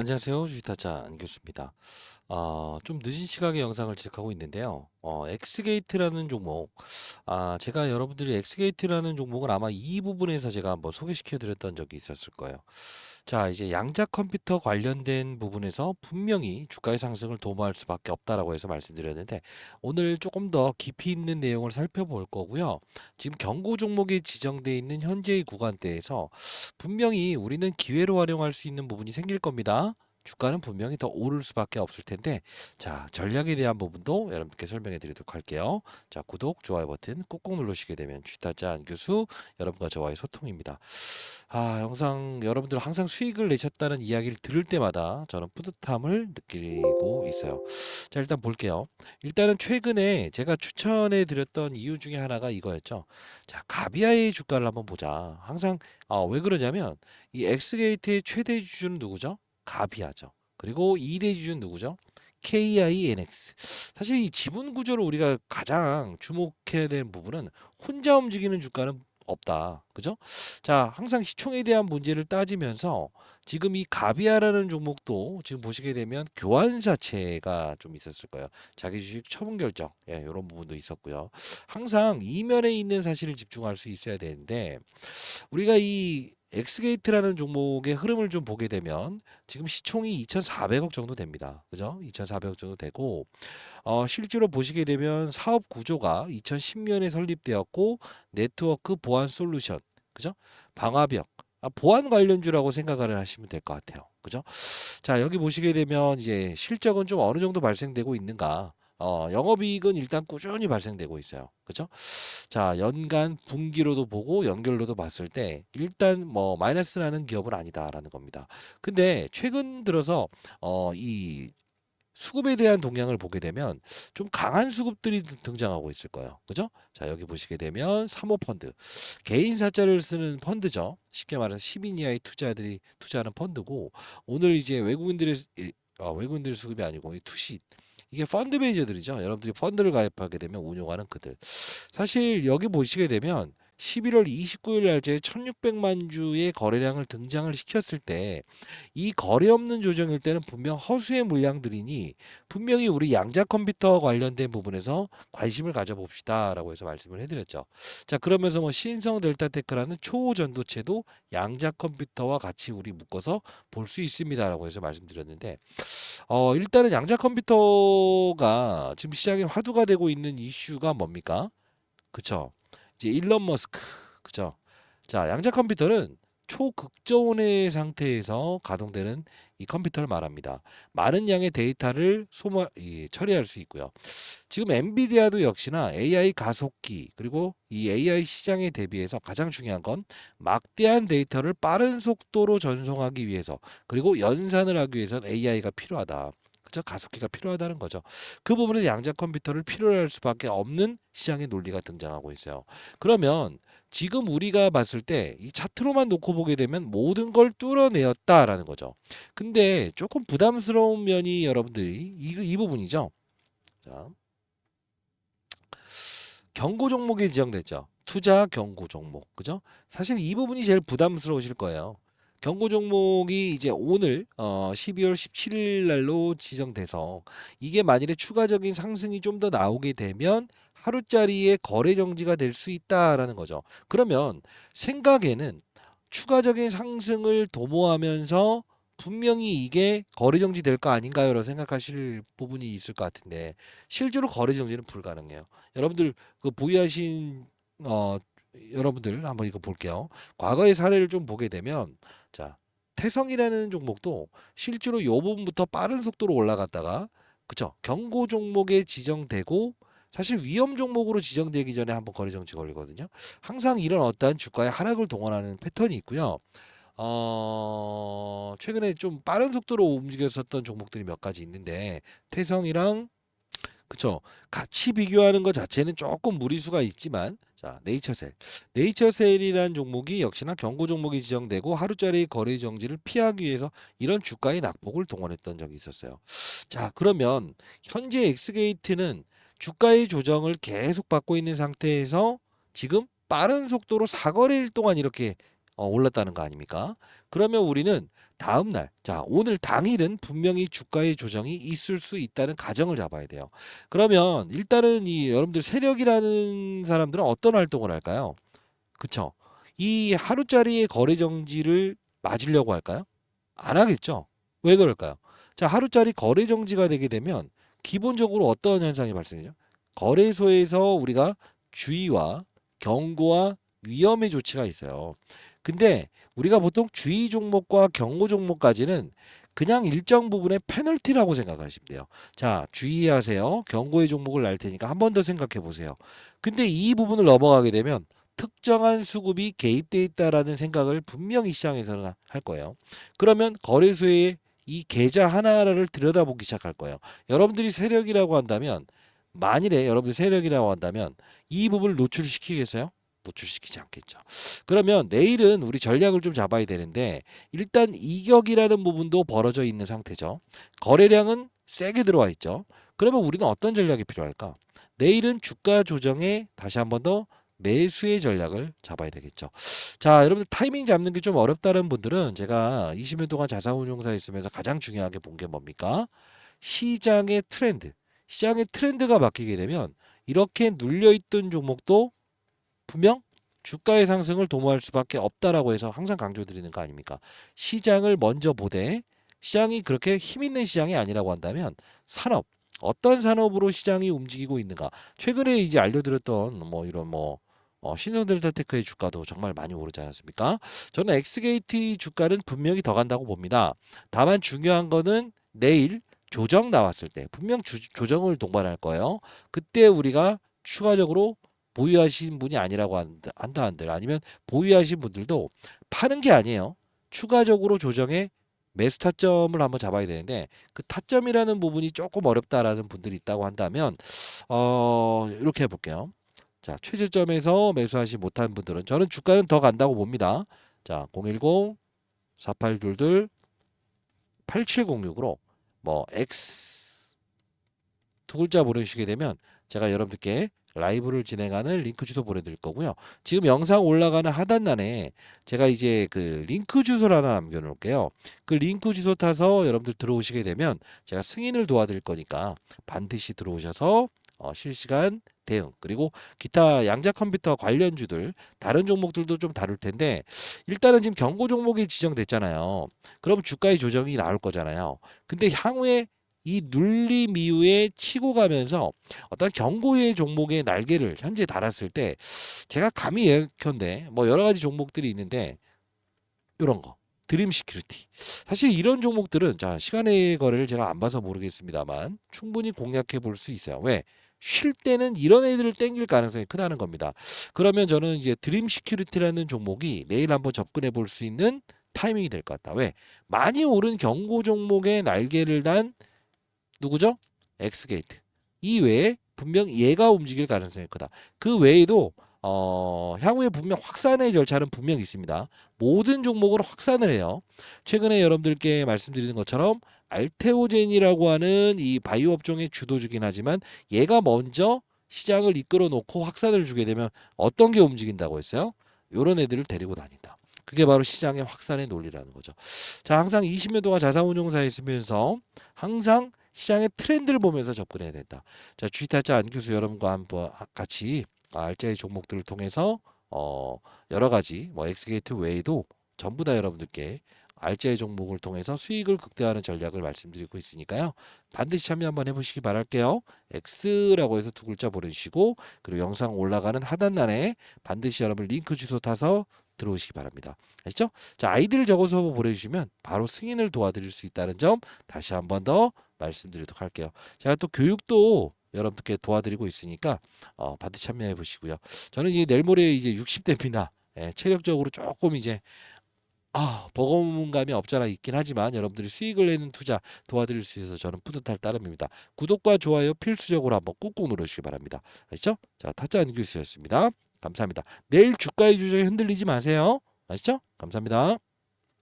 안녕하세요. 주식타짜 안교수입니다. 어, 좀 늦은 시각에 영상을 제작하고 있는데요. 어, 엑스게이트라는 종목, 아, 제가 여러분들이 엑스게이트라는 종목을 아마 이 부분에서 제가 한번 소개시켜 드렸던 적이 있었을 거예요. 자, 이제 양자 컴퓨터 관련된 부분에서 분명히 주가의 상승을 도모할 수밖에 없다라고 해서 말씀드렸는데, 오늘 조금 더 깊이 있는 내용을 살펴볼 거고요. 지금 경고 종목에 지정되어 있는 현재의 구간대에서 분명히 우리는 기회로 활용할 수 있는 부분이 생길 겁니다. 주가는 분명히 더 오를 수밖에 없을 텐데, 자, 전략에 대한 부분도 여러분께 설명해 드리도록 할게요. 자, 구독, 좋아요 버튼 꾹꾹 누르시게 되면 주타자 안 교수 여러분과 저와의 소통입니다. 아, 영상 여러분들 항상 수익을 내셨다는 이야기를 들을 때마다 저는 뿌듯함을 느끼고 있어요. 자, 일단 볼게요. 일단은 최근에 제가 추천해 드렸던 이유 중에 하나가 이거였죠. 자, 가비아의 주가를 한번 보자. 항상 아, 왜 그러냐면 이 엑스게이트의 최대 주주는 누구죠? 가비아죠. 그리고 2대 주주는 누구죠? KINX. 사실 이 지분 구조를 우리가 가장 주목해야 되는 부분은 혼자 움직이는 주가는 없다. 그죠? 자, 항상 시총에 대한 문제를 따지면서 지금 이 가비아라는 종목도 지금 보시게 되면 교환사채가 좀 있었을 거예요. 자기 주식 처분 결정. 예, 이런 부분도 있었고요. 항상 이면에 있는 사실을 집중할 수 있어야 되는데 우리가 이 엑스게이트라는 종목의 흐름을 좀 보게 되면 지금 시총이 2,400억 정도 됩니다. 그죠? 2,400억 정도 되고 어, 실제로 보시게 되면 사업 구조가 2010년에 설립되었고 네트워크 보안 솔루션, 그죠? 방화벽, 아, 보안 관련주라고 생각을 하시면 될 것 같아요. 그죠? 자, 여기 보시게 되면 이제 실적은 좀 어느 정도 발생되고 있는가? 어, 영업이익은 일단 꾸준히 발생되고 있어요. 그죠? 자, 연간 분기로도 보고 연결로도 봤을 때 일단 뭐 마이너스 나는 기업은 아니다라는 겁니다. 근데 최근 들어서 어, 이 수급에 대한 동향을 보게 되면 좀 강한 수급들이 등- 등장하고 있을 거예요. 그죠? 자, 여기 보시게 되면 사모펀드. 개인 사자를 쓰는 펀드죠. 쉽게 말해서 10인 이하의 투자들이 투자하는 펀드고 오늘 이제 외국인들의 이- 어, 외국인들 수급이 아니고 이 투시 이게 펀드 매니저들이죠. 여러분들이 펀드를 가입하게 되면 운용하는 그들. 사실 여기 보시게 되면 11월 29일 날짜에 1600만 주의 거래량을 등장을 시켰을 때 이 거래 없는 조정일 때는 분명 허수의 물량들이니 분명히 우리 양자 컴퓨터 관련된 부분에서 관심을 가져봅시다라고 해서 말씀을 해드렸죠. 자 그러면서 뭐 신성 델타테크라는 초전도체도 양자 컴퓨터와 같이 우리 묶어서 볼 수 있습니다라고 해서 말씀드렸는데 어 일단은 양자 컴퓨터가 지금 시장에 화두가 되고 있는 이슈가 뭡니까? 그쵸? 이제 일론 머스크, 그죠? 자, 양자 컴퓨터는 초극저온의 상태에서 가동되는 이 컴퓨터를 말합니다. 많은 양의 데이터를 소모, 이, 처리할 수 있고요. 지금 엔비디아도 역시나 AI 가속기 그리고 이 AI 시장에 대비해서 가장 중요한 건 막대한 데이터를 빠른 속도로 전송하기 위해서 그리고 연산을 하기 위해서는 AI가 필요하다. 그죠? 가속기가 필요하다는 거죠. 그 부분에서 양자 컴퓨터를 필요로 할 수밖에 없는 시장의 논리가 등장하고 있어요. 그러면 지금 우리가 봤을 때 이 차트로만 놓고 보게 되면 모든 걸 뚫어내었다라는 거죠. 근데 조금 부담스러운 면이 여러분들이 이, 이 부분이죠. 자, 경고 종목이 지정됐죠. 투자 경고 종목. 그죠? 사실 이 부분이 제일 부담스러우실 거예요. 경고 종목이 이제 오늘 어 12월 17일 날로 지정돼서 이게 만일에 추가적인 상승이 좀 더 나오게 되면 하루짜리의 거래 정지가 될 수 있다라는 거죠. 그러면 생각에는 추가적인 상승을 도모하면서 분명히 이게 거래 정지 될 거 아닌가요라고 생각하실 부분이 있을 것 같은데 실제로 거래 정지는 불가능해요. 여러분들 그 보유하신 어 여러분들 한번 이거 볼게요. 과거의 사례를 좀 보게 되면 자 태성이라는 종목도 실제로 요 부분부터 빠른 속도로 올라갔다가 그쵸 경고 종목에 지정되고 사실 위험 종목으로 지정되기 전에 한번 거래 정지 걸리거든요. 항상 이런 어떠한 주가의 하락을 동원하는 패턴이 있고요. 어, 최근에 좀 빠른 속도로 움직였었던 종목들이 몇 가지 있는데 태성이랑 그쵸. 같이 비교하는 것 자체는 조금 무리수가 있지만, 자, 네이처셀. 네이처셀이라는 종목이 역시나 경고 종목이 지정되고 하루짜리 거래 정지를 피하기 위해서 이런 주가의 낙폭을 동원했던 적이 있었어요. 자, 그러면 현재 엑스게이트는 주가의 조정을 계속 받고 있는 상태에서 지금 빠른 속도로 사거래일 동안 이렇게 어, 올랐다는 거 아닙니까? 그러면 우리는 다음 날, 자, 오늘 당일은 분명히 주가의 조정이 있을 수 있다는 가정을 잡아야 돼요. 그러면 일단은 이 여러분들 세력이라는 사람들은 어떤 활동을 할까요? 그쵸? 이 하루짜리의 거래 정지를 맞으려고 할까요? 안 하겠죠. 왜 그럴까요? 자, 하루짜리 거래 정지가 되게 되면 기본적으로 어떤 현상이 발생해요? 거래소에서 우리가 주의와 경고와 위험의 조치가 있어요. 근데 우리가 보통 주의 종목과 경고 종목까지는 그냥 일정 부분의 페널티라고 생각하시면 돼요. 자, 주의하세요. 경고의 종목을 날 테니까 한 번 더 생각해 보세요. 근데 이 부분을 넘어가게 되면 특정한 수급이 개입돼 있다라는 생각을 분명히 시장에서는 할 거예요. 그러면 거래소에 이 계좌 하나하나를 들여다보기 시작할 거예요. 여러분들이 세력이라고 한다면 만일에 여러분들 세력이라고 한다면 이 부분을 노출시키겠어요? 노출시키지 않겠죠. 그러면 내일은 우리 전략을 좀 잡아야 되는데 일단 이격이라는 부분도 벌어져 있는 상태죠. 거래량은 세게 들어와 있죠. 그러면 우리는 어떤 전략이 필요할까? 내일은 주가 조정에 다시 한 번 더 매수의 전략을 잡아야 되겠죠. 자, 여러분들 타이밍 잡는 게 좀 어렵다는 분들은 제가 20년 동안 자산운용사에 있으면서 가장 중요하게 본 게 뭡니까? 시장의 트렌드. 시장의 트렌드가 바뀌게 되면 이렇게 눌려있던 종목도 분명 주가의 상승을 도모할 수밖에 없다라고 해서 항상 강조드리는 거 아닙니까? 시장을 먼저 보되 시장이 그렇게 힘 있는 시장이 아니라고 한다면 산업 어떤 산업으로 시장이 움직이고 있는가? 최근에 이제 알려드렸던 뭐 이런 뭐 어, 신성델타테크의 주가도 정말 많이 오르지 않았습니까? 저는 엑스게이트 주가는 분명히 더 간다고 봅니다. 다만 중요한 거는 내일 조정 나왔을 때 분명 주, 조정을 동반할 거예요. 그때 우리가 추가적으로 보유하신 분이 아니라고 한다, 한들 아니면 보유하신 분들도 파는 게 아니에요. 추가적으로 조정에 매수 타점을 한번 잡아야 되는데 그 타점이라는 부분이 조금 어렵다라는 분들이 있다고 한다면 어 이렇게 해볼게요. 자 최저점에서 매수하지 못한 분들은 저는 주가는 더 간다고 봅니다. 자010 4822 8706으로 뭐 X 두 글자 보내주시게 되면 제가 여러분들께 라이브를 진행하는 링크 주소 보내드릴 거고요. 지금 영상 올라가는 하단란에 제가 이제 그 링크 주소를 하나 남겨놓을게요. 그 링크 주소 타서 여러분들 들어오시게 되면 제가 승인을 도와드릴 거니까 반드시 들어오셔서 어, 실시간 대응 그리고 기타 양자 컴퓨터 관련주들 다른 종목들도 좀 다룰 텐데 일단은 지금 경고 종목이 지정됐잖아요. 그럼 주가의 조정이 나올 거잖아요. 근데 향후에 이 눌림 이후에 치고 가면서 어떤 경고의 종목의 날개를 현재 달았을 때 제가 감히 예컨대 뭐 여러 가지 종목들이 있는데 이런 거 드림 시큐리티 사실 이런 종목들은 자 시간의 거래를 제가 안 봐서 모르겠습니다만 충분히 공략해 볼 수 있어요 왜 쉴 때는 이런 애들을 땡길 가능성이 크다는 겁니다. 그러면 저는 이제 드림 시큐리티라는 종목이 내일 한번 접근해 볼 수 있는 타이밍이 될 것 같다. 왜? 많이 오른 경고 종목의 날개를 단 누구죠? 엑스게이트. 이 외에 분명 얘가 움직일 가능성이 크다. 그 외에도 어, 향후에 분명 확산의 절차는 분명 있습니다. 모든 종목으로 확산을 해요. 최근에 여러분들께 말씀드리는 것처럼 알테오젠이라고 하는 이 바이오 업종의 주도주긴 하지만 얘가 먼저 시장을 이끌어 놓고 확산을 주게 되면 어떤 게 움직인다고 했어요? 요런 애들을 데리고 다닌다. 그게 바로 시장의 확산의 논리라는 거죠. 자, 항상 20년 동안 자산운용사에 있으면서 항상 시장의 트렌드를 보면서 접근해야 된다. 자, 주식타짜 안 교수 여러분과 한번 같이 알짜의 종목들을 통해서 어, 여러 가지 뭐 엑스게이트 외에도 전부 다 여러분들께 알짜의 종목을 통해서 수익을 극대화하는 전략을 말씀드리고 있으니까요. 반드시 참여 한번 해보시기 바랄게요. X라고 해서 두 글자 보내주시고 그리고 영상 올라가는 하단란에 반드시 여러분 링크 주소 타서 들어오시기 바랍니다. 아시죠? 자, 아이디를 적어서 보내주시면 바로 승인을 도와드릴 수 있다는 점 다시 한번 더 말씀드리도록 할게요. 제가 또 교육도 여러분께 도와드리고 있으니까 어, 반드시 참여해 보시고요. 저는 이제 내일 모레 이제 60대입니다. 예, 체력적으로 조금 이제 아, 버거움감이 없잖아 있긴 하지만 여러분들이 수익을 내는 투자 도와드릴 수 있어서 저는 뿌듯할 따름입니다. 구독과 좋아요 필수적으로 한번 꾹꾹 누르시기 바랍니다. 아시죠? 자, 타짜 안규수였습니다. 감사합니다. 내일 주가의 주정에 흔들리지 마세요. 아시죠? 감사합니다.